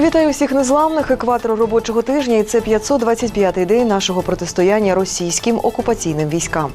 Вітаю всіх незламних екватору робочого тижня. І це 525-й день нашого протистояння російським окупаційним військам.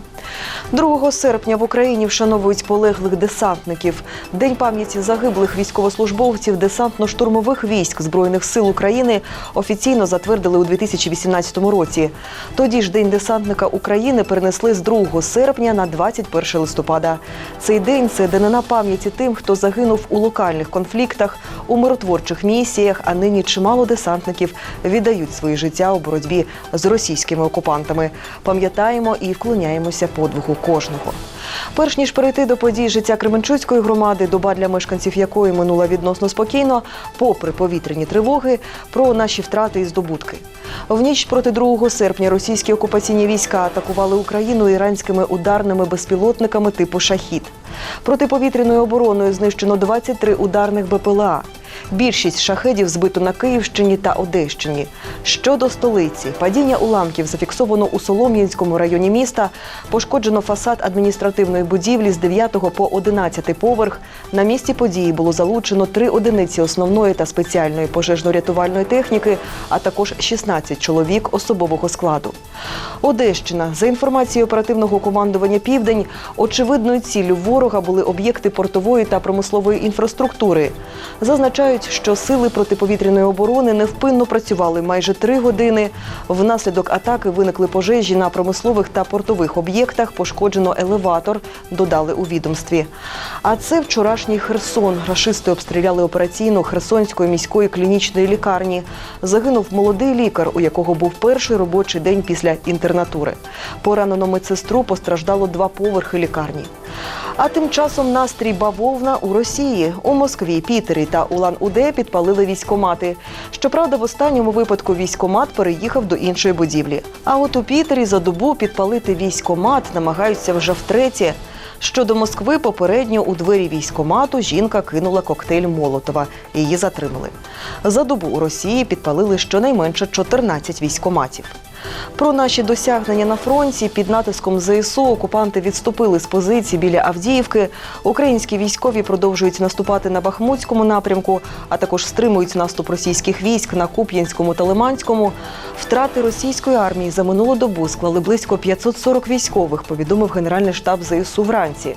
2 серпня в Україні вшановують полеглих десантників. День пам'яті загиблих військовослужбовців десантно-штурмових військ збройних сил України офіційно затвердили у 2018 році. Тоді ж День десантника України перенесли з 2 серпня на 21 листопада. Цей день це данина пам'яті тим, хто загинув у локальних конфліктах, у миротворчих місіях, а нині чимало десантників віддають свої життя у боротьбі з російськими окупантами. Пам'ятаємо і вклоняємося подвигу кожного. Перш ніж перейти до подій життя Кременчуцької громади, доба для мешканців якої минула відносно спокійно, попри повітряні тривоги, про наші втрати і здобутки. В ніч проти 2 серпня російські окупаційні війська атакували Україну іранськими ударними безпілотниками типу Шахід. Протиповітряною обороною знищено 23 ударних БПЛА. Більшість шахедів збито на Київщині та Одещині. Щодо столиці, падіння уламків зафіксовано у Солом'янському районі міста. Пошкоджено фасад адміністративної будівлі з 9 по 11 поверх. На місці події було залучено три одиниці основної та спеціальної пожежно-рятувальної техніки, а також 16 чоловік особового складу. Одещина, за інформацією оперативного командування Південь, очевидною ціллю ворога були об'єкти портової та промислової інфраструктури. Зазначають, що сили протиповітряної оборони невпинно працювали майже три години. Внаслідок атаки виникли пожежі на промислових та портових об'єктах. Пошкоджено елеватор, додали у відомстві. А це вчорашній Херсон. Рашисти обстріляли операційну Херсонської міської клінічної лікарні. Загинув молодий лікар, у якого був перший робочий день після інтернатури. Поранено медсестру постраждало два поверхи лікарні. А тим часом настрій бавовна у Росії у Москві, Пітері та Улан-Уде підпалили військомати. Щоправда, в останньому випадку військомат переїхав до іншої будівлі. А от у Пітері за добу підпалити військомат намагаються вже втретє. Щодо Москви, попередньо у двері військомату жінка кинула коктейль Молотова. Її затримали. За добу у Росії підпалили щонайменше 14 військоматів. Про наші досягнення на фронті під натиском ЗСУ окупанти відступили з позицій біля Авдіївки. Українські військові продовжують наступати на Бахмутському напрямку, а також стримують наступ російських військ на Куп'янському та Лиманському. Втрати російської армії за минулу добу склали близько 540 військових. Повідомив Генеральний штаб ЗСУ вранці.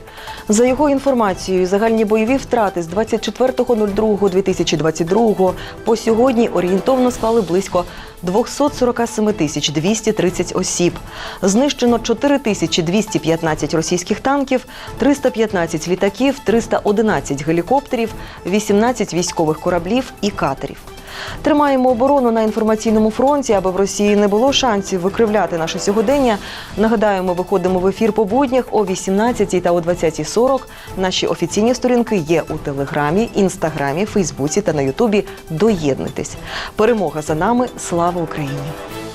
За його інформацією, загальні бойові втрати з 24.02.2022 по сьогодні орієнтовно склали близько 247 тисяч 230 осіб. Знищено 4 тисячі 215 російських танків, 315 літаків, 311 гелікоптерів, 18 військових кораблів і катерів. Тримаємо оборону на інформаційному фронті, аби в Росії не було шансів викривляти наше сьогодення. Нагадаю, ми виходимо в ефір по буднях о 18 та о 20.40. Наші офіційні сторінки є у Телеграмі, Інстаграмі, Фейсбуці та на Ютубі. Доєднуйтесь. Перемога за нами. Слава Україні!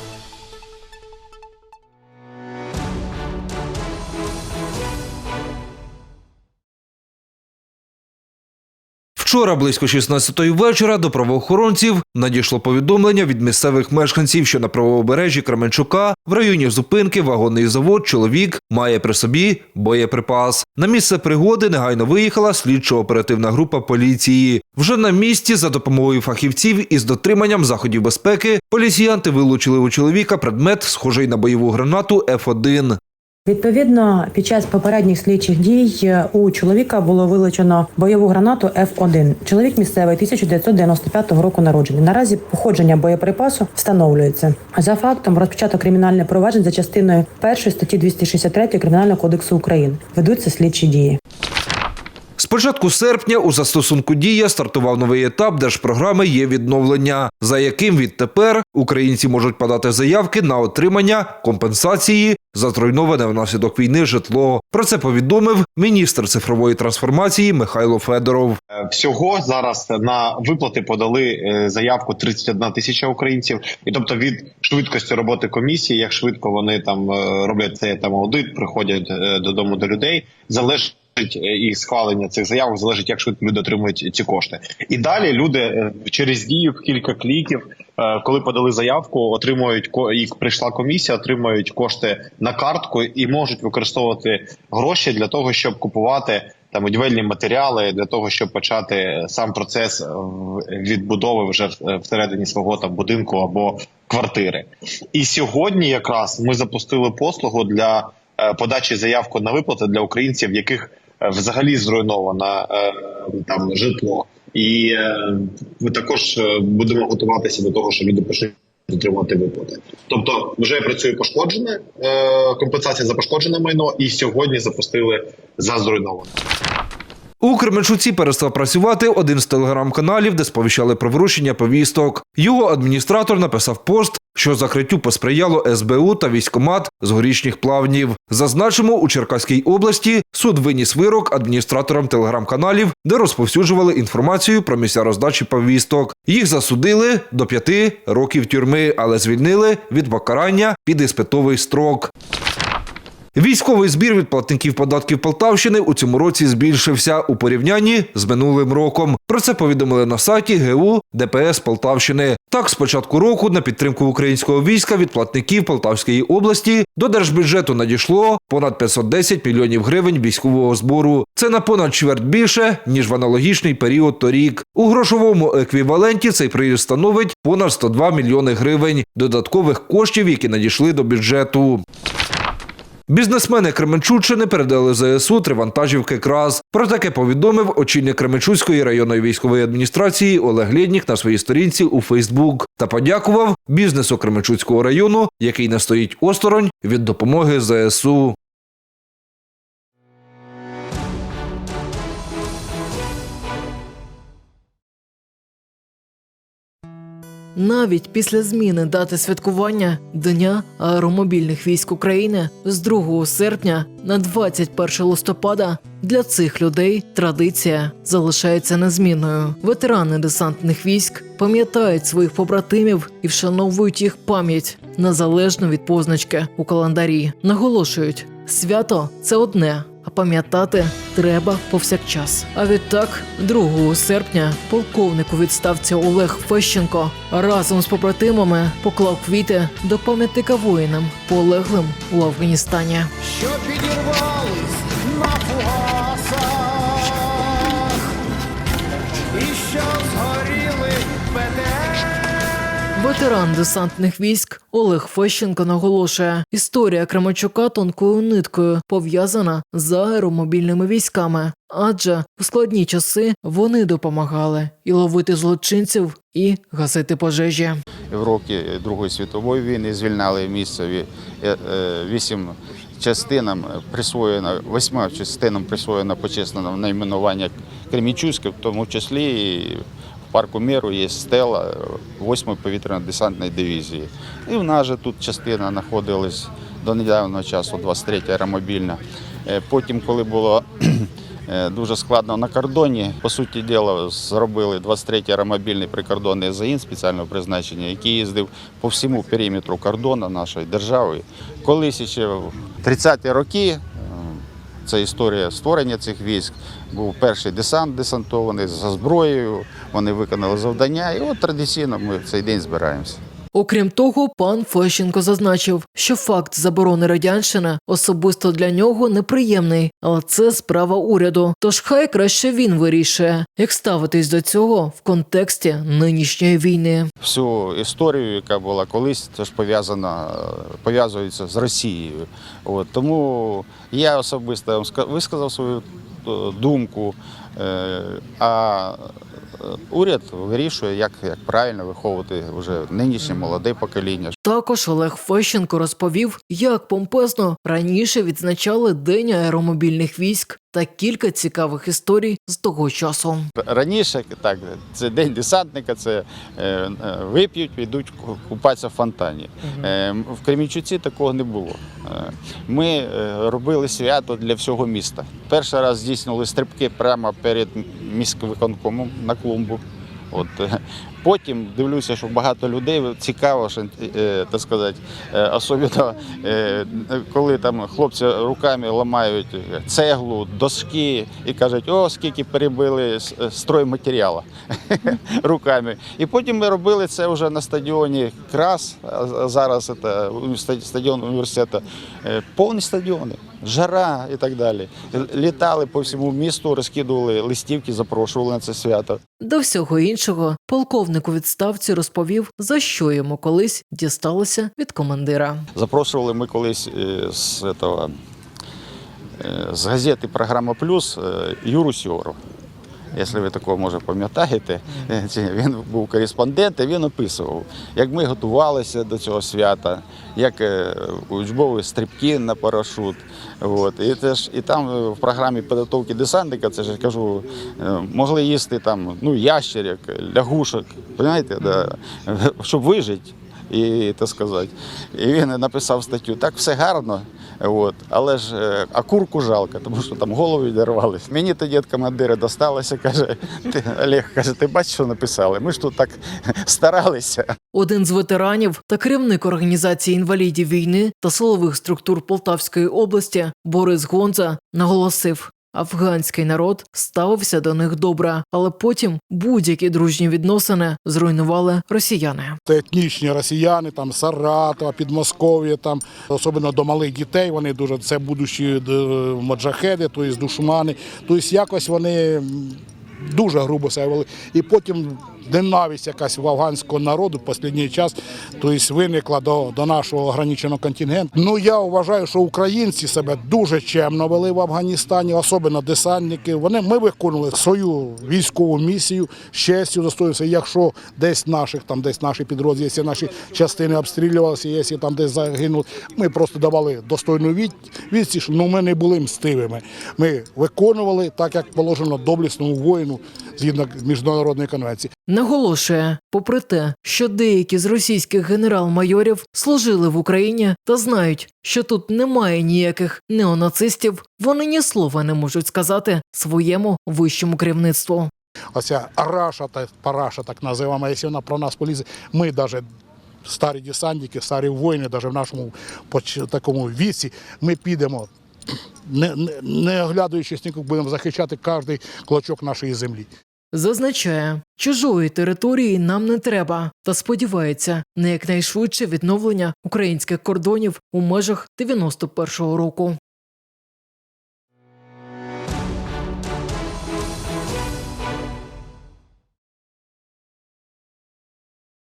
Вчора близько 16-ї вечора до правоохоронців надійшло повідомлення від місцевих мешканців, що на правобережжі Кременчука в районі зупинки вагонний завод чоловік має при собі боєприпас. На місце пригоди негайно виїхала слідчо-оперативна група поліції. Вже на місці за допомогою фахівців із дотриманням заходів безпеки поліціянти вилучили у чоловіка предмет, схожий на бойову гранату Ф1. Відповідно, під час попередніх слідчих дій е, у чоловіка було вилучено бойову гранату Ф1. Чоловік місцевий 1995 року народжений. Наразі походження боєприпасу встановлюється. За фактом розпочато кримінальне провадження за частиною 1 статті 263 Кримінального кодексу України. Ведуться слідчі дії. З початку серпня у застосунку Дія стартував новий етап держпрограми є відновлення, за яким відтепер українці можуть подати заявки на отримання компенсації за зруйноване внаслідок війни житло. Про це повідомив міністр цифрової трансформації Михайло Федоров. Е, Всього зараз на виплати подали е, заявку 31 тисяча українців, і тобто від швидкості роботи комісії, як швидко вони там е, роблять цей там аудит, приходять додому до людей, залежить. І схвалення цих заявок залежить, як швидко люди отримують ці кошти. І далі люди через дію в кілька кліків, коли подали заявку, отримують і прийшла комісія, отримують кошти на картку і можуть використовувати гроші для того, щоб купувати там будівельні матеріали для того, щоб почати сам процес е, відбудови вже всередині свого там будинку або квартири. І сьогодні якраз ми запустили послугу для е, подачі заявку на виплати для українців, яких е, взагалі зруйновано е, там житло. І е, ми також е, будемо готуватися до того, що люди почнуть отримувати виплати. Тобто, вже працює пошкоджене е, компенсація за пошкоджене майно, і сьогодні запустили за зруйноване. У Кременчуці перестав працювати один з телеграм-каналів, де сповіщали про вручення повісток. Його адміністратор написав пост, що закриттю посприяло СБУ та військомат з горішніх плавнів. Зазначимо, у Черкаській області суд виніс вирок адміністраторам телеграм-каналів, де розповсюджували інформацію про місця роздачі повісток. Їх засудили до п'яти років тюрми, але звільнили від покарання під іспитовий строк. Військовий збір від платників податків Полтавщини у цьому році збільшився у порівнянні з минулим роком. Про це повідомили на сайті ГУ ДПС Полтавщини. Так, з початку року на підтримку українського війська від платників Полтавської області до держбюджету надійшло понад 510 мільйонів гривень військового збору. Це на понад чверть більше ніж в аналогічний період торік. У грошовому еквіваленті цей приїзд становить понад 102 мільйони гривень додаткових коштів, які надійшли до бюджету. Бізнесмени Кременчуччини передали ЗСУ три вантажівки КРАЗ. Про таке повідомив очільник Кременчуцької районної військової адміністрації Олег Лєднік на своїй сторінці у Фейсбук та подякував бізнесу Кременчуцького району, який не стоїть осторонь від допомоги ЗСУ. Навіть після зміни дати святкування Дня аеромобільних військ України з 2 серпня на 21 листопада для цих людей традиція залишається незмінною. Ветерани десантних військ пам'ятають своїх побратимів і вшановують їх пам'ять незалежно від позначки у календарі. Наголошують, свято це одне. Пам'ятати треба повсякчас. А відтак, 2 серпня, полковник у відставці Олег Фещенко разом з побратимами поклав квіти до пам'ятника воїнам, полеглим у Афганістані. що підірвались Ветеран десантних військ Олег Фещенко наголошує, історія Кременчука тонкою ниткою пов'язана з аеромобільними військами, адже у складні часи вони допомагали і ловити злочинців, і гасити пожежі. в роки Другої світової війни звільняли місцеві е, е, вісім частинам присвоєно, восьма частинам присвоєно почесне найменування Кремічуське, в тому числі і парку Міру є стела 8-ї повітряно-десантної дивізії. І в нас же тут частина знаходилась до недавнього часу, 23 аеромобільна. Е, Потім, коли було Е, дуже складно на кордоні. По суті діла, зробили 23-й аеромобільний прикордонний загін спеціального призначення, який їздив по всьому периметру кордону нашої держави. Колись ще в 30-ті роки. е, Це історія створення цих військ. Був перший десант десантований за зброєю. Вони виконали завдання, і от традиційно ми в цей день збираємося. Окрім того, пан Фещенко зазначив, що факт заборони радянщини особисто для нього неприємний, але це справа уряду. Тож хай краще він вирішує, як ставитись до цього в контексті нинішньої війни. всю історію, яка була колись, це ж пов'язана, пов'язується з Росією. От, тому я особисто висказав свою думку, е, а е, уряд вирішує, як, як правильно виховувати вже нинішнє молоде покоління. Також Олег Фещенко розповів, як помпезно раніше відзначали День аеромобільних військ та кілька цікавих історій з того часу. Раніше так, це день десантника, це е, е, вип'ють, підуть ку- купатися в фонтані. Е, в Кремінчуці такого не було. Е, ми е, робили свято для всього міста. Перший раз здійснили стрибки прямо перед міськвиконкомом на клумбу. От, е, Потім дивлюся, що багато людей цікаво, що, е, так сказати, е, особливо коли там хлопці руками ламають цеглу, доски і кажуть, о, скільки перебили стройматеріалу руками. І потім ми робили це вже на стадіоні Крас, зараз це стадіон університету, повні стадіони, жара і так далі. Літали по всьому місту, розкидували листівки, запрошували на це свято. До всього іншого, полковник у відставці розповів, за що йому колись дісталося від командира. Запрошували ми колись е, з, этого, е, з газети Програма Плюс е, Юру Сьору. Якщо ви такого може пам'ятаєте, він був кореспондент, і він описував, як ми готувалися до цього свята, як е, учбові стрибки на парашут. От. І, це ж, і там е, в програмі підготовки десантника, це ж я кажу, е, могли їсти там ну, ящерок, лягушок, да, щоб вижити і так сказати. І він написав статтю, так все гарно, от, але ж е, а курку жалко, тому що там голову відірвались. Мені тоді від командира досталося, каже, ти, Олег, каже, ти бачиш, що написали? Ми ж тут так старалися. Один з ветеранів та керівник організації інвалідів війни та силових структур Полтавської області Борис Гонза наголосив. Афганський народ ставився до них добре, але потім будь-які дружні відносини зруйнували росіяни. Це етнічні росіяни, там Саратова, Підмосков'я, там особливо до малих дітей. Вони дуже це будучі маджахеди, моджахеди, тобто душмани. Тобто якось вони дуже грубо себе вели. І потім ненависть якась в афганського народу в останній час тобто, виникла до, до нашого ограниченого контингенту. Ну я вважаю, що українці себе дуже чемно вели в Афганістані, особливо десантники. Вони ми виконували свою військову місію з честю достоївся. Якщо десь наших там десь наші підрозділи, якщо наші частини обстрілювалися, якщо там десь загинули, ми просто давали достойну від, відсіч. Ну ми не були мстивими. Ми виконували так, як положено доблісному воїну згідно міжнародної конвенції. Наголошує, попри те, що деякі з російських генерал-майорів служили в Україні та знають, що тут немає ніяких неонацистів, вони ні слова не можуть сказати своєму вищому керівництву. Оця раша та параша, так називаємо, якщо вона про нас полізе, ми навіть старі десантники, старі воїни, навіть в нашому такому віці, ми підемо. Не, не, не оглядуючись будемо захищати кожний клочок нашої землі. Зазначає, чужої території нам не треба, та сподівається на якнайшвидше відновлення українських кордонів у межах 91-го року.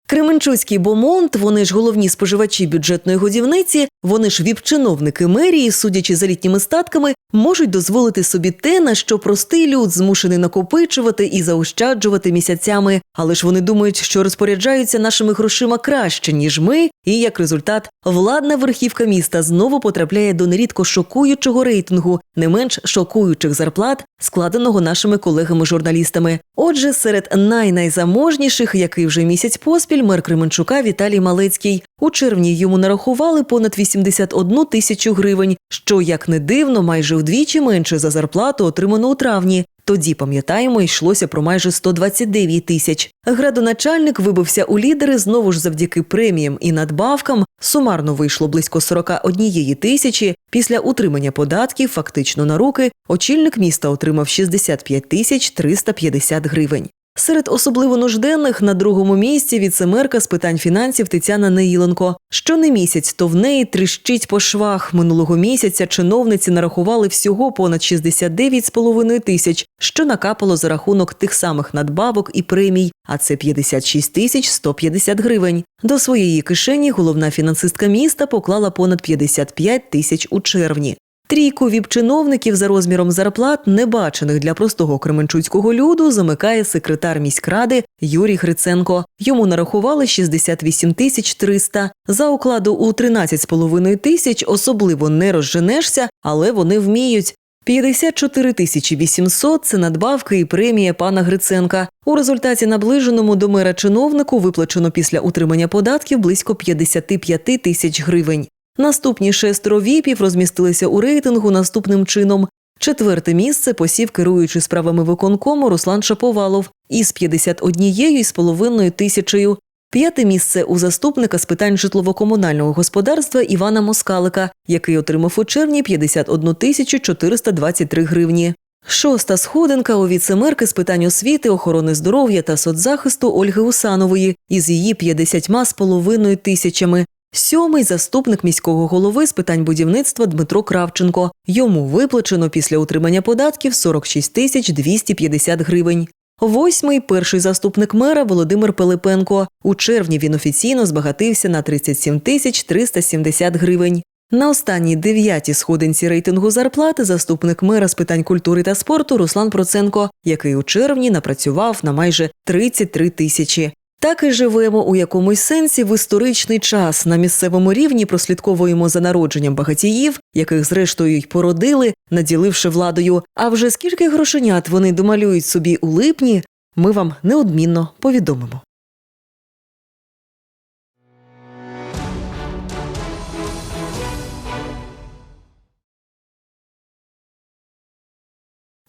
Кременчуцький Бомонт, вони ж головні споживачі бюджетної годівниці, вони ж віп-чиновники мерії, судячи за літніми статками, можуть дозволити собі те, на що простий люд змушений накопичувати і заощаджувати місяцями. Але ж вони думають, що розпоряджаються нашими грошима краще, ніж ми, і як результат, владна верхівка міста знову потрапляє до нерідко шокуючого рейтингу, не менш шокуючих зарплат, складеного нашими колегами-журналістами. Отже, серед найнайзаможніших, який вже місяць поспіль, мер Кременчука Віталій Малецький. У червні йому нарахували понад 81 тисячу гривень, що, як не дивно, майже вдвічі менше за зарплату, отриману у травні. Тоді, пам'ятаємо, йшлося про майже 129 тисяч. Градоначальник вибився у лідери знову ж завдяки преміям і надбавкам. Сумарно вийшло близько 41 тисячі. Після утримання податків, фактично на руки, очільник міста отримав 65 тисяч 350 гривень. Серед особливо нужденних на другому місці віцемерка з питань фінансів Тетяна Неїленко. Що не місяць, то в неї тріщить по швах. Минулого місяця чиновниці нарахували всього понад 69,5 тисяч, що накапало за рахунок тих самих надбавок і премій, а це 56 тисяч 150 гривень. До своєї кишені головна фінансистка міста поклала понад 55 тисяч у червні. Трійку віп-чиновників за розміром зарплат, небачених для простого кременчуцького люду, замикає секретар міськради Юрій Гриценко. Йому нарахували 68 тисяч 300. За окладу у 13,5 тисяч особливо не розженешся, але вони вміють. 54 тисячі 800 – це надбавки і премія пана Гриценка. У результаті наближеному до мера чиновнику виплачено після утримання податків близько 55 тисяч гривень. Наступні шестеро віпів розмістилися у рейтингу наступним чином. Четверте місце посів керуючий справами виконкому Руслан Шаповалов із 51,5 тисячею. П'яте місце у заступника з питань житлово-комунального господарства Івана Москалика, який отримав у червні 51 тисячу 423 гривні. Шоста сходинка у віцемерки з питань освіти, охорони здоров'я та соцзахисту Ольги Усанової із її 50 з половиною тисячами. Сьомий заступник міського голови з питань будівництва Дмитро Кравченко. Йому виплачено після утримання податків 46 тисяч 250 гривень. Восьмий перший заступник мера Володимир Пилипенко. У червні він офіційно збагатився на 37 тисяч 370 гривень. На останній дев'ятій сходинці рейтингу зарплати заступник мера з питань культури та спорту Руслан Проценко, який у червні напрацював на майже 33 тисячі. Так і живемо у якомусь сенсі в історичний час. На місцевому рівні прослідковуємо за народженням багатіїв, яких зрештою й породили, наділивши владою. А вже скільки грошенят вони домалюють собі у липні, ми вам неодмінно повідомимо.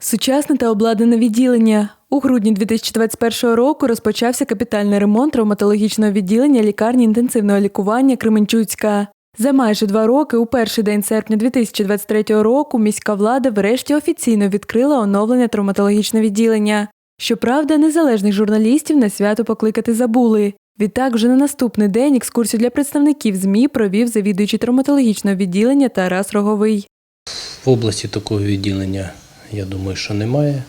Сучасне та обладнане відділення. У грудні 2021 року розпочався капітальний ремонт травматологічного відділення лікарні інтенсивного лікування Кременчуцька. За майже два роки, у перший день серпня 2023 року, міська влада врешті офіційно відкрила оновлене травматологічне відділення. Щоправда, незалежних журналістів на свято покликати забули. Відтак, вже на наступний день екскурсію для представників ЗМІ провів завідуючий травматологічного відділення Тарас Роговий. В області такого відділення, я думаю, що немає.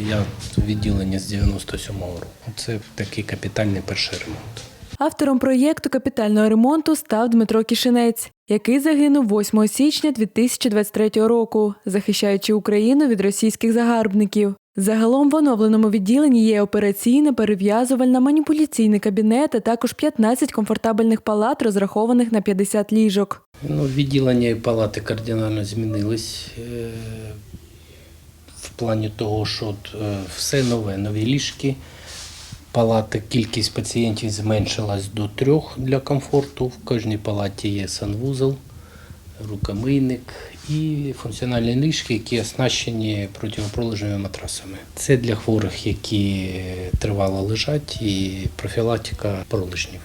Я відділення з 97-го року. Це такий капітальний перший ремонт. Автором проєкту капітального ремонту став Дмитро Кишинець, який загинув 8 січня 2023 року, захищаючи Україну від російських загарбників. Загалом в оновленому відділенні є операційна, перев'язувальна, маніпуляційний кабінет, а також 15 комфортабельних палат, розрахованих на 50 ліжок. Ну, відділення і палати кардинально змінились е, плані того, що е, все нове, нові ліжки. Палати, кількість пацієнтів зменшилась до трьох для комфорту. В кожній палаті є санвузол, рукомийник і функціональні ліжки, які оснащені противопролежними матрасами. Це для хворих, які тривало лежать, і профілактика пролежнів.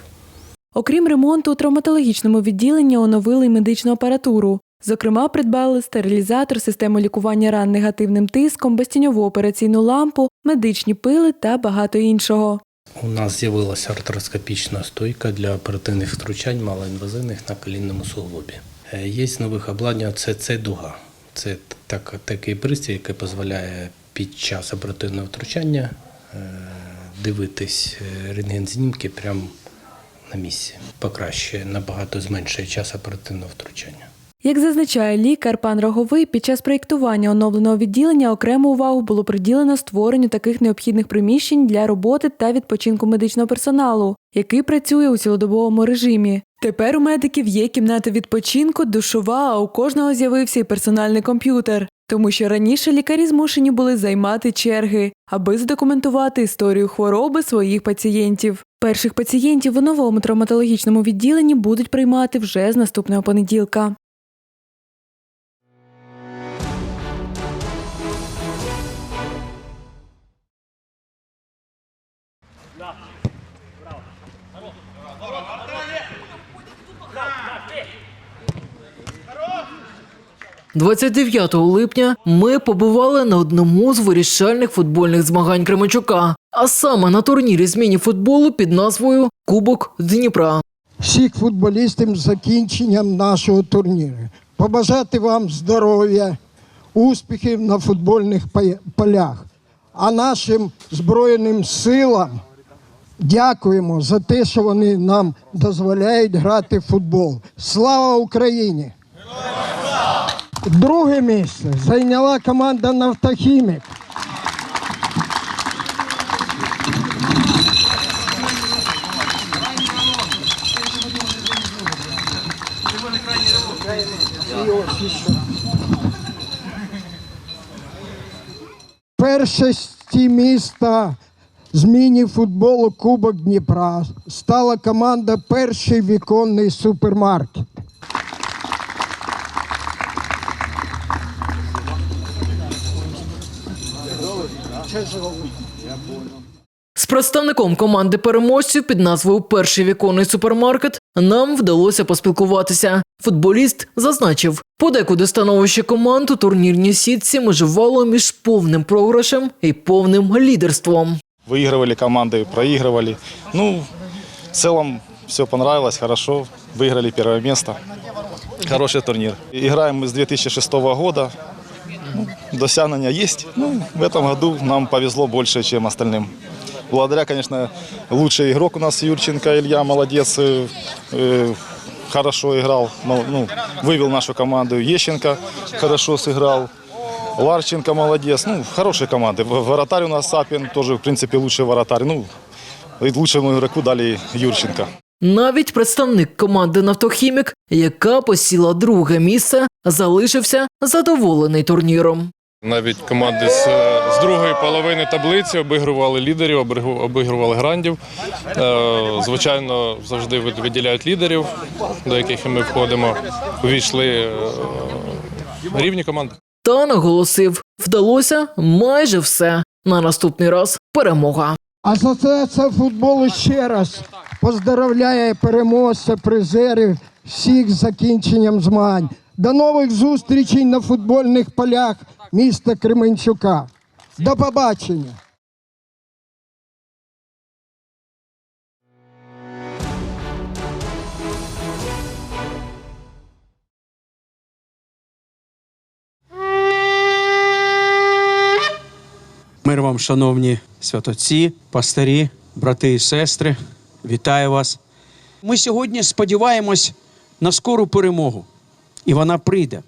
Окрім ремонту, у травматологічному відділенні оновили медичну апаратуру. Зокрема, придбали стерилізатор, систему лікування ран негативним тиском, безтіньову операційну лампу, медичні пили та багато іншого. У нас з'явилася артроскопічна стойка для оперативних втручань малоінвазивних на колінному суглобі. Е, Є нових обладнання це, це дуга. Це так, такий пристрій, який дозволяє під час оперативного втручання е, дивитись е, рентген-знімки прямо на місці. Покращує, набагато зменшує час оперативного втручання. Як зазначає лікар пан Роговий, під час проєктування оновленого відділення окрему увагу було приділено створенню таких необхідних приміщень для роботи та відпочинку медичного персоналу, який працює у цілодобовому режимі. Тепер у медиків є кімната відпочинку, душова, а у кожного з'явився і персональний комп'ютер. Тому що раніше лікарі змушені були займати черги, аби задокументувати історію хвороби своїх пацієнтів. Перших пацієнтів у новому травматологічному відділенні будуть приймати вже з наступного понеділка. – 29 липня ми побували на одному з вирішальних футбольних змагань Кременчука, а саме на турнірі з міні-футболу під назвою Кубок Дніпра. всіх футболістів з закінченням нашого турніру. Побажати вам здоров'я, успіхів на футбольних полях. А нашим Збройним силам дякуємо за те, що вони нам дозволяють грати в футбол. Слава Україні! Друге місце зайняла команда Нафтохімік. Першості міста з міні-футболу Кубок Дніпра стала команда Перший віконний супермаркет. З представником команди переможців під назвою Перший віконний супермаркет нам вдалося поспілкуватися. Футболіст зазначив, подекуди становище команд у турнірній сітці межувало між повним програшем і повним лідерством. Выигрывали команды, проигрывали. Ну, в целом все понравилось, хорошо. Выиграли первое место. Хороший турнир. Играем мы с 2006 года. Ну, досягнения есть. Ну, в этом году нам повезло больше, чем остальным. Благодаря, конечно, лучший игрок у нас Юрченко Илья, молодец, э, э, хорошо играл, мол- ну, вывел нашу команду. Ещенко хорошо сыграл. Ларченко молодец. Ну, хорошие команды. В- Вратарь у нас Сапин, тоже, в принципе, лучший вратарь. Ну, и лучшему игроку дали Юрченко. Навіть представник команди Нафтохімік, яка посіла друге місце, залишився задоволений турніром. Навіть команди з, з другої половини таблиці обігрували лідерів, обігру- обігрували грандів. Е, Звичайно, завжди виділяють лідерів, до яких ми входимо. Увійшли е, рівні команди. Та наголосив, вдалося майже все. На наступний раз перемога. Асоціація футболу ще раз поздравляє переможця, призерів всіх з закінченням змагань. До нових зустрічей на футбольних полях міста Кременчука. До побачення! Мир вам, шановні святоці, пастирі, брати і сестри, вітаю вас. Ми сьогодні сподіваємось на скору перемогу, і вона прийде.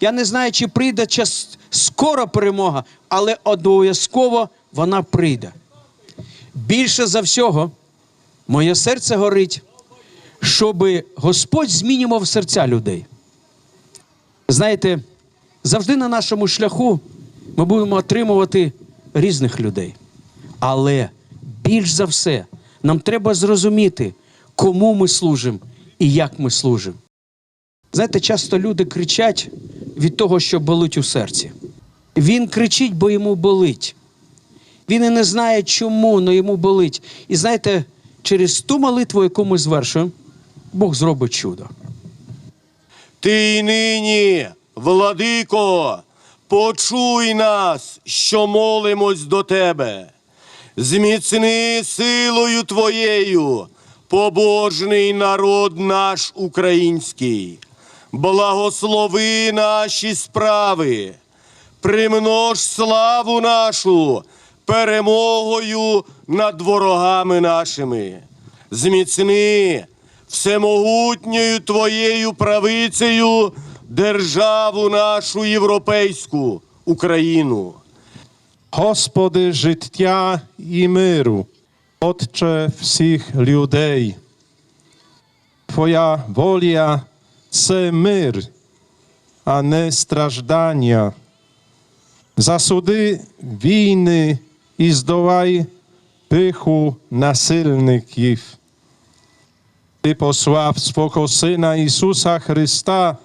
Я не знаю, чи прийде час скора перемога, але обов'язково вона прийде. Більше за всього, моє серце горить, щоб Господь змінював серця людей. Знаєте, завжди на нашому шляху ми будемо отримувати різних людей. Але більш за все нам треба зрозуміти, кому ми служимо і як ми служимо. Знаєте, часто люди кричать від того, що болить у серці. Він кричить, бо йому болить. Він і не знає, чому, але йому болить. І знаєте, через ту молитву, яку ми звершуємо, Бог зробить чудо. Ти й нині, владико, почуй нас, що молимось до тебе. Зміцни силою твоєю, побожний народ наш український. Благослови наші справи, примнож славу нашу перемогою над ворогами нашими. Зміцни всемогутньою твоєю правицею державу нашу європейську Україну. Господи, життя і миру, Отче всіх людей. Твоя воля це мир, а не страждання. Засуди війни і здолай пиху насильників. Ти послав свого Сина Ісуса Христа,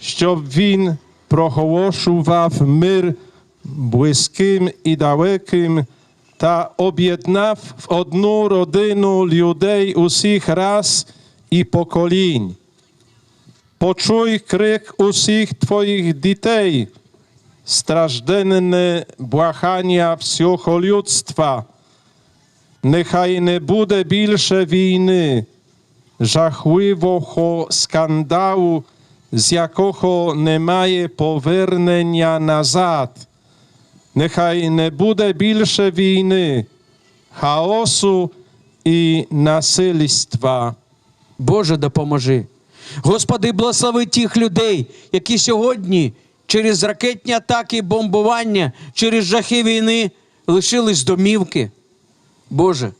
щоб Він проголошував мир близьким і далеким та об'єднав в одну родину людей усіх рас і поколінь. Почуй крик усіх твоїх дітей, стражденне благання всього людства. Нехай не буде більше війни, жахливого скандалу, з якого немає повернення назад. Нехай не буде більше війни, хаосу і насильства. Боже, допоможи. Господи, благослови тих людей, які сьогодні через ракетні атаки, бомбування, через жахи війни лишились домівки. Боже,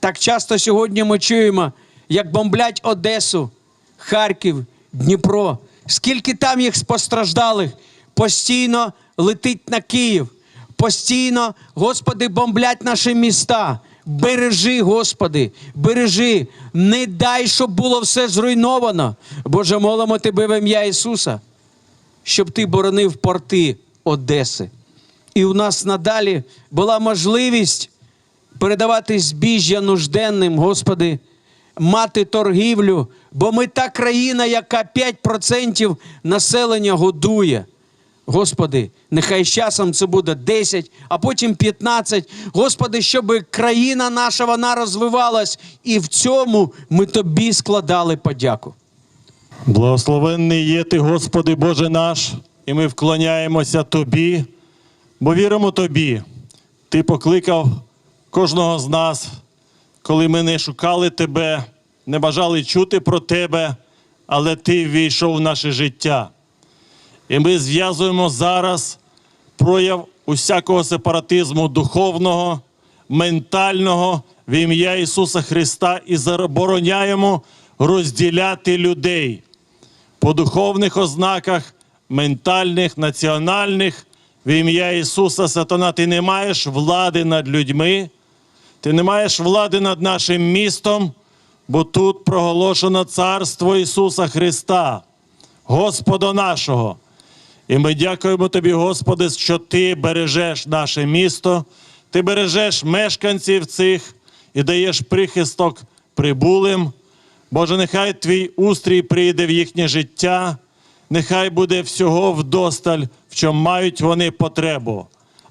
так часто сьогодні ми чуємо, як бомблять Одесу, Харків, Дніпро. Скільки там їх постраждалих постійно летить на Київ. Постійно, Господи, бомблять наші міста. Бережи, Господи, бережи, не дай, щоб було все зруйновано. Боже, молимо Тебе в ім'я Ісуса, щоб Ти боронив порти Одеси. і у нас надалі була можливість передавати збіжжя нужденним, Господи, мати торгівлю, бо ми та країна, яка 5% населення годує. Господи, нехай з часом це буде 10, а потім 15. Господи, щоб країна наша вона розвивалась, і в цьому ми тобі складали подяку. Благословенний є ти, Господи Боже наш, і ми вклоняємося Тобі, бо віримо Тобі. Ти покликав кожного з нас, коли ми не шукали Тебе, не бажали чути про Тебе, але Ти ввійшов в наше життя. І ми зв'язуємо зараз прояв усякого сепаратизму духовного, ментального в ім'я Ісуса Христа і забороняємо розділяти людей по духовних ознаках, ментальних, національних. В ім'я Ісуса Сатана, ти не маєш влади над людьми, ти не маєш влади над нашим містом, бо тут проголошено Царство Ісуса Христа, Господа нашого. І ми дякуємо Тобі, Господи, що Ти бережеш наше місто, Ти бережеш мешканців цих і даєш прихисток прибулим. Боже, нехай Твій устрій прийде в їхнє життя, нехай буде всього вдосталь, в чому мають вони потребу.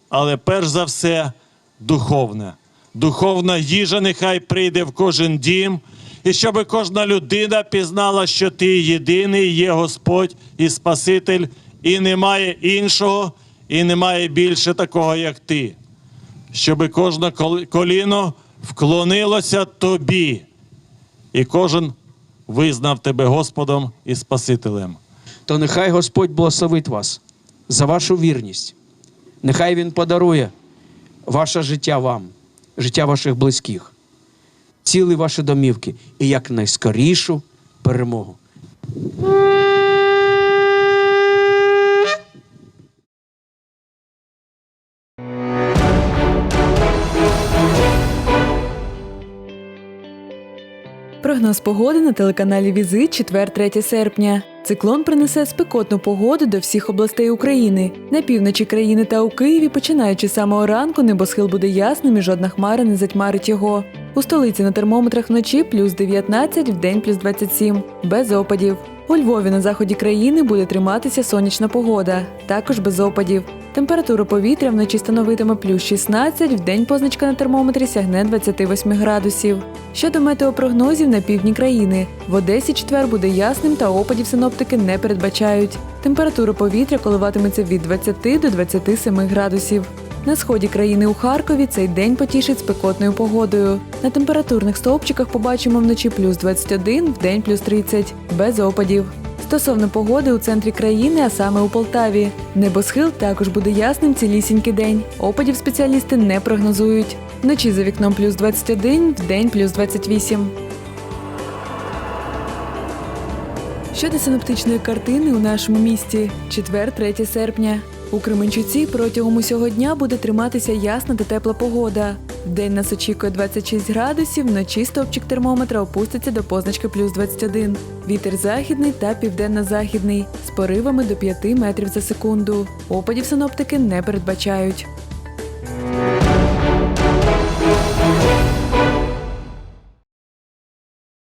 Але перш за все духовне. Духовна їжа нехай прийде в кожен дім, і щоб кожна людина пізнала, що ти єдиний є Господь і Спаситель, і немає іншого, і немає більше такого, як ти. Щоб кожне коліно вклонилося тобі, і кожен визнав тебе Господом і Спасителем. То нехай Господь благословить вас за вашу вірність. Нехай Він подарує ваше життя вам, життя ваших близьких, цілі ваші домівки і якнайскорішу перемогу. Прогноз погоди на телеканалі Візит 4-3 серпня. Циклон принесе спекотну погоду до всіх областей України. На півночі країни та у Києві, починаючи з самого ранку, небосхил буде ясним і жодна хмара не затьмарить його. У столиці на термометрах вночі плюс 19, вдень плюс 27, без опадів. У Львові на заході країни буде триматися сонячна погода, також без опадів. Температура повітря вночі становитиме плюс 16, вдень позначка на термометрі сягне 28 градусів. Щодо метеопрогнозів на півдні країни, в Одесі четвер буде ясним та опадів синоптики не передбачають. Температура повітря коливатиметься від 20 до 27 градусів. На сході країни у Харкові цей день потішить спекотною погодою. На температурних стовпчиках побачимо вночі плюс 21, вдень плюс 30, без опадів. Стосовно погоди у центрі країни, а саме у Полтаві. Небосхил також буде ясним цілісінький день. Опадів спеціалісти не прогнозують. Вночі за вікном плюс 21, вдень плюс 28. Щодо синоптичної картини у нашому місті четвер, 3 серпня. У Кременчуці протягом усього дня буде триматися ясна та тепла погода. День нас очікує 26 градусів, вночі стовпчик термометра опуститься до позначки плюс 21. Вітер західний та південно-західний з поривами до 5 метрів за секунду. Опадів синоптики не передбачають.